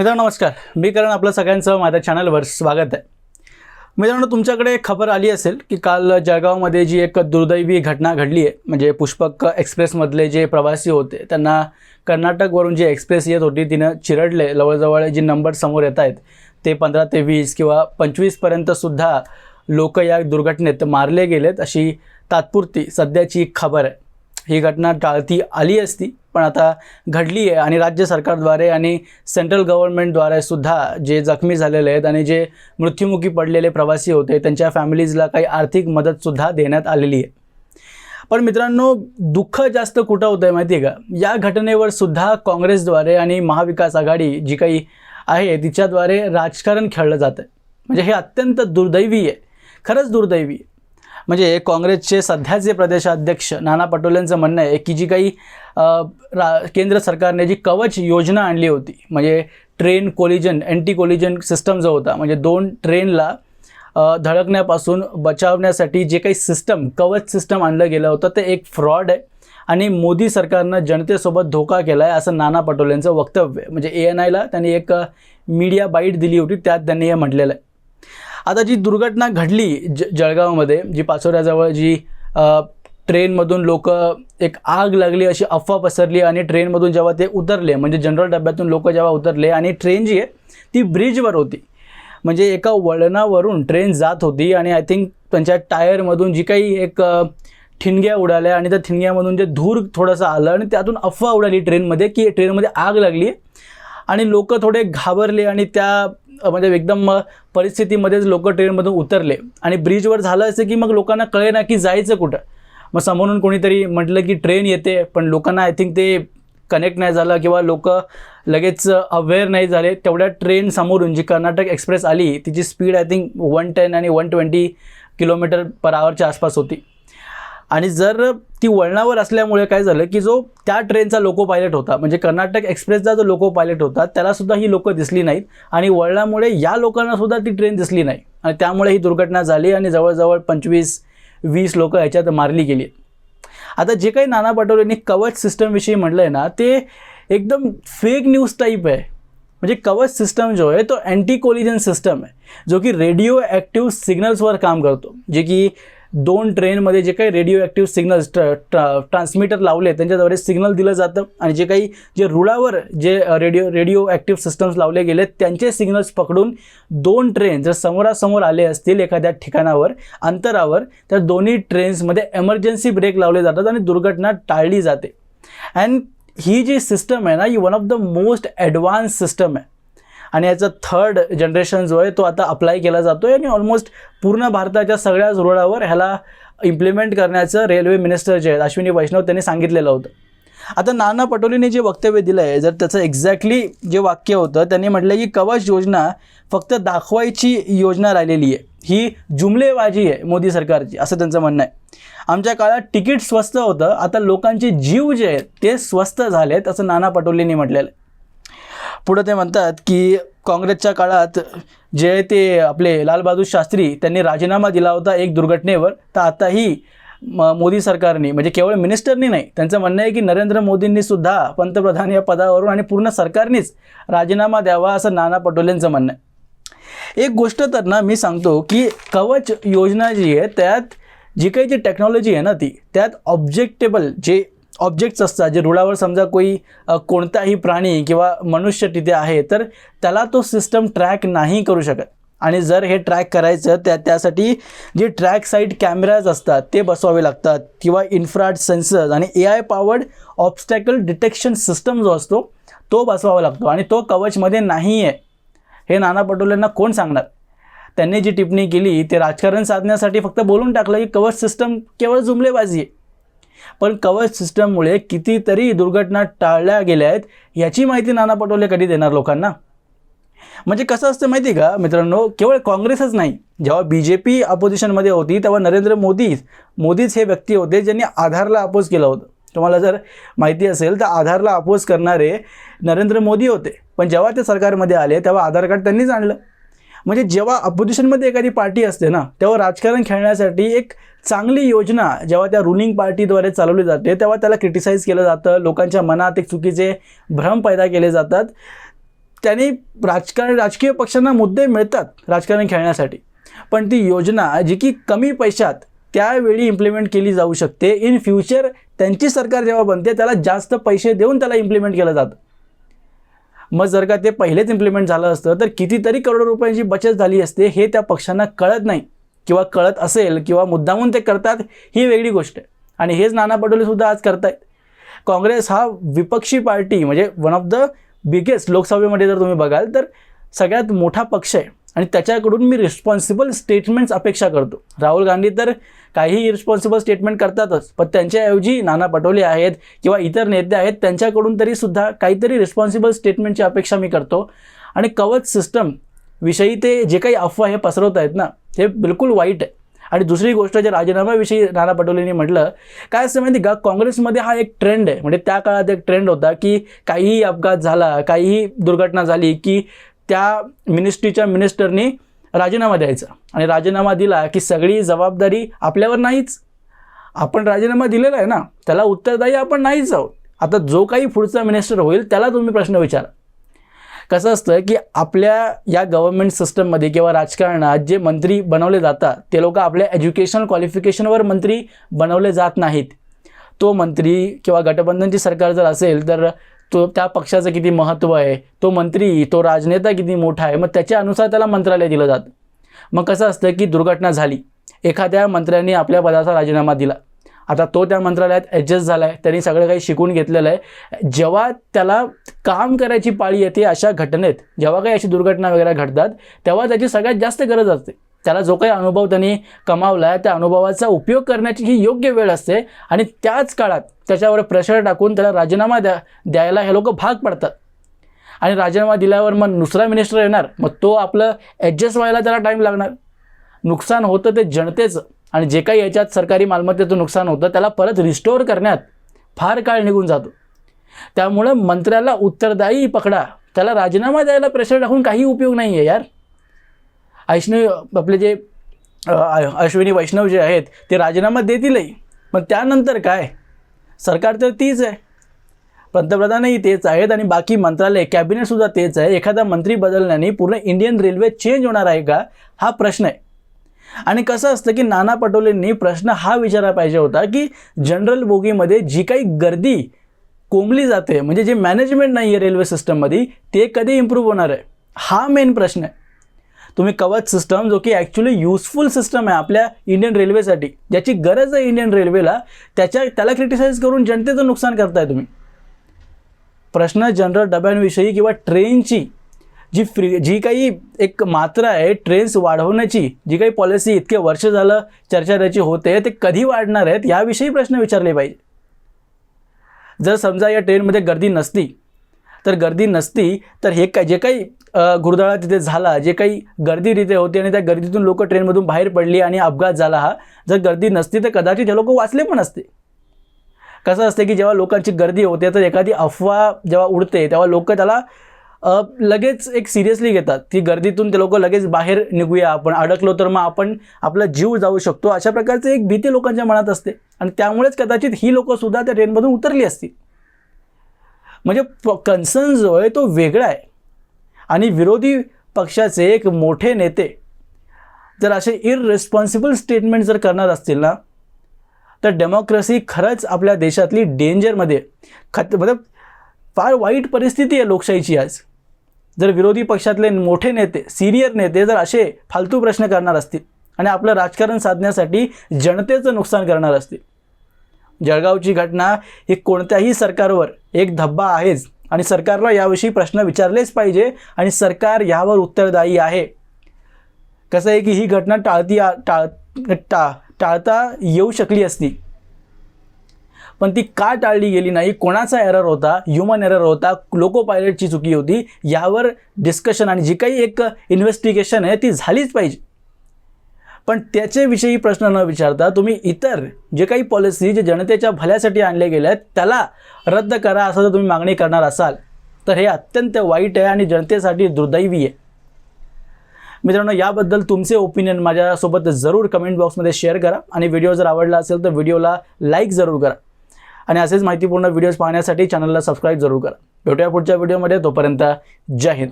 मित्रांनो नमस्कार. मी कारण आपलं सगळ्यांचं माझ्या चॅनलवर स्वागत आहे. मित्रांनो तुमच्याकडे खबर आली असेल की काल जळगावमध्ये जी एक दुर्दैवी घटना घडली आहे म्हणजे पुष्पक एक्सप्रेसमधले जे प्रवासी होते त्यांना कर्नाटकवरून जी एक्सप्रेस येत होती तिनं चिरडले. जवळजवळ जी नंबर समोर येत आहेत ते पंधरा ते वीस किंवा पंचवीसपर्यंतसुद्धा लोक या दुर्घटनेत मारले गेलेत अशी तात्पुरती सध्याची खबर आहे. ही घटना टाळती आली असती पण आता घडली आहे आणि राज्य सरकारद्वारे आणि सेंट्रल गव्हर्नमेंटद्वारे सुद्धा जे जखमी झालेले आहेत आणि जे मृत्युमुखी पडलेले प्रवासी होते त्यांच्या फॅमिलीजला काही आर्थिक मदतसुद्धा देण्यात आलेली आहे. पण मित्रांनो दुःख जास्त कुठं होतं आहे माहिती आहे का? या घटनेवर सुद्धा काँग्रेसद्वारे आणि महाविकास आघाडी जी काही आहे तिच्याद्वारे राजकारण खेळलं जातं म्हणजे हे अत्यंत दुर्दैवी आहे. खरंच दुर्दैवी आहे. म्हणजे काँग्रेसचे सध्याचे प्रदेशाध्यक्ष नाना पटोलेंचं म्हणणं आहे की जी काही रा केंद्र सरकारने जी कवच योजना आणली होती म्हणजे train collision anti collision system जो होता म्हणजे दोन ट्रेनला धडकण्यापासून बचावण्यासाठी जे काही सिस्टम कवच सिस्टम आणलं गेलं होतं ते एक फ्रॉड आहे. आणि मोदी सरकारनं जनतेसोबत धोका केला आहे असं नाना पटोलेंचं वक्तव्य आहे. म्हणजे ए एन आयला त्यांनी एक मीडिया बाईट दिली होती त्यात त्यांनी हे म्हटलेलं आहे. आता जी दुर्घटना घडली ज जळगावमध्ये जी पाचोऱ्याजवळ जी ट्रेनमधून लोक एक आग लागली अशी अफवा पसरली आणि ट्रेनमधून जेव्हा ते उतरले म्हणजे जनरल डब्यातून लोक जेव्हा उतरले आणि ट्रेन जी आहे ती ब्रिजवर होती. म्हणजे एका वळणावरून ट्रेन जात होती आणि आय थिंक त्यांच्या टायरमधून जी काही एक ठिणग्या उडाल्या आणि त्या ठिणग्यामधून जे धूर थोडंसं आलं आणि त्यातून अफवा उडाली ट्रेनमध्ये की ट्रेनमध्ये आग लागली. आणि लोक थोडे घाबरले आणि त्या म्हणजे एकदम परिस्थितीमध्येच लोक ट्रेनमधून उतरले. आणि ब्रिजवर झालं असं की मग लोकांना कळे ना की जायचं कुठं. मग समोरून कोणीतरी म्हटलं की ट्रेन येते पण लोकांना आय थिंक ते कनेक्ट नाही झालं किंवा लोक लगेच अवेअर नाही झाले. तेवढ्या ट्रेन समोरून जी कर्नाटक एक्सप्रेस आली तिची speed I think one ten आणि वन ट्वेंटी किलोमीटर पर आवरच्या आसपास होती. आणि जर ती वळणावर असल्यामुळे काय झालं की जो त्या ट्रेनचा लोको पायलट होता म्हणजे कर्नाटक एक्सप्रेसचा जो लोको पायलट होता त्यालासुद्धा ही लोकं दिसली नाहीत. आणि वळणामुळे या लोकांनासुद्धा ती ट्रेन दिसली नाही. आणि त्यामुळे ही दुर्घटना झाली आणि जवळजवळ पंचवीस वीस लोकं ह्याच्यात मारली गेली. आता जे काही नाना पटोलेंनी कवच सिस्टमविषयी म्हटलं आहे ना ते एकदम फेक न्यूज टाईप आहे. म्हणजे कवच सिस्टम जो आहे तो अँटी कोलिजन सिस्टम आहे जो की रेडिओ ॲक्टिव्ह सिग्नल्सवर काम करतो. जे की दोन ट्रेनमध्ये जे काही रेडिओ ॲक्टिव्ह सिग्नल्स ट्रान्समीटर लावले त्यांच्याद्वारे सिग्नल दिलं जातं. आणि जे काही जे रुळावर जे रेडिओ रेडिओ ॲक्टिव्ह सिस्टम्स लावले गेले त्यांचे सिग्नल्स पकडून दोन ट्रेन जर समोरासमोर आले असतील एखाद्या ठिकाणावर अंतरावर तर दोन्ही ट्रेन्समध्ये एमर्जन्सी ब्रेक लावले जातात आणि दुर्घटना टाळली जाते. अँड ही जी सिस्टम आहे ना ही one of the most advance system आहे. आणि याचं थर्ड जनरेशन जो आहे तो आता अप्लाय केला जातो आहे आणि ऑलमोस्ट पूर्ण भारताच्या सगळ्याच रोडावर ह्याला इम्प्लिमेंट करण्याचं रेल्वे मिनिस्टर जे आहेत अश्विनी वैष्णव त्यांनी सांगितलेलं होतं. आता नाना पटोलेने जे वक्तव्य दिलं आहे जर त्याचं एक्झॅक्टली जे वाक्य होतं त्यांनी म्हटलं की कवच योजना फक्त दाखवायची योजना राहिलेली आहे. ही जुमलेबाजी आहे मोदी सरकारची असं त्यांचं म्हणणं आहे. आमच्या काळात तिकीट स्वस्त होतं आता लोकांचे जीव जे आहेत ते स्वस्त झालेत असं नाना पटोलेंनी म्हटलेलं आहे. पुढं ते म्हणतात की काँग्रेसच्या काळात जे ते आपले लालबहादूर शास्त्री त्यांनी राजीनामा दिला होता एक दुर्घटनेवर तर आताही म मोदी सरकारने म्हणजे केवळ मिनिस्टरनी नाही त्यांचं म्हणणं आहे की नरेंद्र मोदींनी सुद्धा पंतप्रधान या पदावरून आणि पूर्ण सरकारनेच राजीनामा द्यावा असं नाना पटोलेंचं म्हणणं आहे. एक गोष्ट तर ना मी सांगतो की कवच योजना जी आहे त्यात जी काही जी टेक्नॉलॉजी आहे ना ती त्यात ऑब्जेक्टेबल जे ऑब्जेक्ट्स असतात जे रुळावर समजा कोई कोणताही प्राणी किंवा मनुष्य तिथे आहे तर त्याला तो सिस्टम ट्रॅक नाही करू शकत. आणि जर हे ट्रॅक करायचं त्या त्यासाठी जे ट्रॅक साईड कॅमेराज असतात ते बसवावे लागतात. किंवा इन्फ्राट सेन्सर्स आणि A I powered obstacle detection system जो असतो तो बसवावा लागतो. आणि तो कवचमध्ये नाही आहे हे नाना पटोलेंना कोण सांगणार? त्यांनी जी टिप्पणी केली ते राजकारण साधण्यासाठी फक्त बोलून टाकलं की कवच सिस्टम केवळ जुमलेबाजी आहे. पण कवच सिस्टममुळे कितीतरी दुर्घटना टाळल्या गेल्या आहेत याची माहिती नाना पटोले कधी देणार लोकांना? म्हणजे कसं असतं माहिती आहे का मित्रांनो केवळ काँग्रेसच नाही जेव्हा बी जे पी अपोजिशनमध्ये होती तेव्हा नरेंद्र मोदीच मोदीच हे व्यक्ती होते ज्यांनी आधारला अपोज केलं होतं. तुम्हाला जर माहिती असेल तर आधारला अपोज करणारे नरेंद्र मोदी होते. पण जेव्हा ते सरकारमध्ये आले तेव्हा आधार कार्ड त्यांनीच आणलं. म्हणजे जेव्हा अपोजिशनमध्ये एखादी पार्टी असते ना तेव्हा राजकारण खेळण्यासाठी एक चांगली योजना जेव्हा त्या रुलिंग पार्टीद्वारे चालवली जाते तेव्हा त्याला क्रिटिसाईज केलं जातं लोकांच्या मनात एक चुकीचे भ्रम पैदा केले जातात. त्यांनी राजकारण राजकीय पक्षांना मुद्दे मिळतात राजकारण खेळण्यासाठी. पण ती योजना जी की कमी पैशात त्यावेळी इम्प्लिमेंट केली जाऊ शकते. इन फ्युचर त्यांची सरकार जेव्हा बनते त्याला जास्त पैसे देऊन त्याला इम्प्लिमेंट केलं जातं. मग जर का ते पहिलेच इम्प्लिमेंट झालं असतं तर कितीतरी करोड रुपयांची बचत झाली असते हे त्या पक्षांना कळत नाही. किंवा कळत असेल किंवा मुद्दामून ते करतात ही वेगळी गोष्ट आहे. आणि हेच नाना पटोलेसुद्धा आज करतायत. काँग्रेस हा विपक्षी पार्टी म्हणजे वन ऑफ द बिगेस्ट लोकसभेमध्ये जर तुम्ही बघाल तर सगळ्यात मोठा पक्ष आहे. आणि त्याच्याकडून मी रिस्पॉन्सिबल स्टेटमेंट्स अपेक्षा करतो. राहुल गांधी तर काही इरिस्पॉन्सिबल स्टेटमेंट करतातच. पण त्यांच्याऐवजी नाना पटोले आहेत किंवा इतर नेते आहेत त्यांच्याकडून तरी सुद्धा काहीतरी रिस्पॉन्सिबल स्टेटमेंटची अपेक्षा मी करतो. आणि कवच सिस्टम विषयी ते जे काही अफवा हे पसरवत आहेत ना हे बिलकुल वाईट आहे. आणि दुसरी गोष्ट जे राजीनाम्याविषयी नाना पटोलेंनी म्हटलं काय असं माहिती का? काँग्रेसमध्ये हा एक ट्रेंड आहे. म्हणजे त्या काळात एक ट्रेंड होता की काहीही अपघात झाला काहीही दुर्घटना झाली की त्या मिनिस्ट्रीच्या मिनिस्टरनी राजीनामा द्यायचा. आणि राजीनामा दिला की सगळी जबाबदारी आपल्यावर नाहीच. आपण राजीनामा दिलेला आहे ना त्याला उत्तरदायी आपण नाहीच आहोत. आता जो काही पुढचा मिनिस्टर होईल त्याला तुम्ही प्रश्न विचारा. कसं असतं की आपल्या या गव्हर्नमेंट सिस्टममध्ये किंवा राजकारणात जे मंत्री बनवले जातात ते लोक आपल्या एज्युकेशनल क्वालिफिकेशनवर मंत्री बनवले जात नाहीत. तो मंत्री किंवा गटबंधनची सरकार जर असेल तर तो त्या पक्षाचं किती महत्त्व आहे तो मंत्री तो राजनेता किती मोठा आहे मग त्याच्या अनुसार त्याला मंत्रालय दिलं जातं. मग कसं असतं की दुर्घटना झाली एखाद्या मंत्र्यांनी आपल्या पदाचा राजीनामा दिला. आता तो त्या मंत्रालयात ॲडजस्ट झाला आहे त्यांनी सगळं काही शिकून घेतलेलं आहे. जेव्हा त्याला काम करायची पाळी येते अशा घटनेत जेव्हा काही अशी दुर्घटना वगैरे घडतात तेव्हा त्याची सगळ्यात जास्त गरज असते. त्याला जो काही अनुभव त्यांनी कमावला आहे त्या अनुभवाचा उपयोग करण्याची ही योग्य वेळ असते. आणि त्याच काळात त्याच्यावर प्रेशर टाकून त्याला राजीनामा द्या द्यायला हे लोक भाग पडतात. आणि राजीनामा दिल्यावर मग दुसरा मिनिस्टर येणार. मग तो आपलं ॲडजस्ट व्हायला त्याला टाईम लागणार. नुकसान होतं ते जनतेचं. आणि जे काही याच्यात सरकारी मालमत्तेचं नुकसान होतं त्याला परत रिस्टोअर करण्यात फार काळ निघून जातो. त्यामुळं मंत्र्याला उत्तरदायी पकडा. त्याला राजीनामा द्यायला प्रेशर टाकून काही उपयोग नाही आहे यार. वैष्णव आपले जे अश्विनी वैष्णव जे आहेत ते राजीनामा देतीलही. पण त्यानंतर काय? सरकार तर तीच आहे. पंतप्रधानही तेच आहेत आणि बाकी मंत्रालय कॅबिनेटसुद्धा तेच आहे. एखादा मंत्री बदलण्याने पूर्ण इंडियन रेल्वे चेंज होणार आहे का? हा प्रश्न आहे. आणि कसं असतं की नाना पटोलेंनी प्रश्न हा विचारला पाहिजे होता की जनरल बोगीमध्ये जी काही गर्दी कोंबली जाते म्हणजे जे मॅनेजमेंट नाही आहे रेल्वे सिस्टममध्ये ते कधी इम्प्रूव्ह होणार आहे? हा मेन प्रश्न आहे. तुम्ही कवच सिस्टम जो की ॲक्च्युली युजफुल सिस्टम आहे आपल्या इंडियन रेल्वेसाठी ज्याची गरज आहे इंडियन रेल्वेला त्याच्या त्याला क्रिटिसाईज करून जनतेचं नुकसान करताय तुम्ही. प्रश्न जनरल डब्यांविषयी किंवा ट्रेनची जी फ्री जी काही एक मात्रा आहे ट्रेन्स वाढवण्याची जी काही पॉलिसी इतके वर्ष झालं चर्चा त्याची होते ते कधी वाढणार आहेत याविषयी प्रश्न विचारले पाहिजे. जर समजा या ट्रेनमध्ये गर्दी नसती तर गर्दी नसती. तर हे काय जे काही घुरदाळा तिथे झाला जे काही गर्दी तिथे होती आणि त्या गर्दीतून लोक ट्रेनमधून बाहेर पडली आणि अपघात झाला हा जर गर्दी नसती तर कदाचित हे लोक वाचले पण असते. कसं असते की जेव्हा लोकांची गर्दी होते तर एखादी अफवा जेव्हा उडते तेव्हा लोक त्याला लगेच एक सिरियसली घेतात की गर्दीतून ते लोक लगेच बाहेर निघूया आपण अडकलो तर मग आपण आपला जीव जाऊ शकतो. अशा प्रकारची एक भीती लोकांच्या मनात असते. आणि त्यामुळेच कदाचित ही लोकंसुद्धा त्या ट्रेनमधून उतरली असती म्हणजे कन्सर्न जो आहे तो वेगळा आहे. आणि विरोधी पक्षाचे एक मोठे नेते जर असे इररेस्पॉन्सिबल स्टेटमेंट जर करणार असतील ना तर डेमोक्रेसी खरंच आपल्या देशातली डेंजरमध्ये खत मतलब फार वाईट परिस्थिती आहे लोकशाहीची आज. जर विरोधी पक्षातले मोठे नेते सिनियर नेते जर असे फालतू प्रश्न करणार असतील आणि आपलं राजकारण साधण्यासाठी जनतेचं नुकसान करणार असतील जळगावची घटना ही कोणत्याही सरकारवर एक धब्बा आहेच. आणि सरकारला याविषयी प्रश्न विचारलेच पाहिजे आणि सरकार यावर उत्तरदायी आहे. कसं आहे की ही घटना टाळती टाळ टा टाळता येऊ शकली असती. पण ती का टाळली गेली नाही? कोणाचा एरर होता? ह्युमन एरर होता? लोको पायलटची चुकी होती? यावर डिस्कशन आणि जी काही एक इन्व्हेस्टिगेशन आहे ती झालीच पाहिजे. पण त्याच्याविषयी प्रश्न न विचारता तुम्ही इतर जे काही पॉलिसी जे जनतेच्या भल्यासाठी आणले गेले आहेत त्याला रद्द करा असं जर तुम्ही मागणी करणार असाल तर हे अत्यंत वाईट आहे आणि जनतेसाठी दुर्दैवी आहे. मित्रांनो याबद्दल तुमचे ओपिनियन माझ्यासोबत जरूर कमेंट बॉक्समध्ये शेअर करा आणि व्हिडिओ जर आवडला असेल तर व्हिडिओला लाईक जरूर करा. आणि असेच माहितीपूर्ण व्हिडिओज पाहण्यासाठी चॅनलला सबस्क्राईब जरूर करा. भेटूया पुढच्या व्हिडिओमध्ये तोपर्यंत जय हिंद.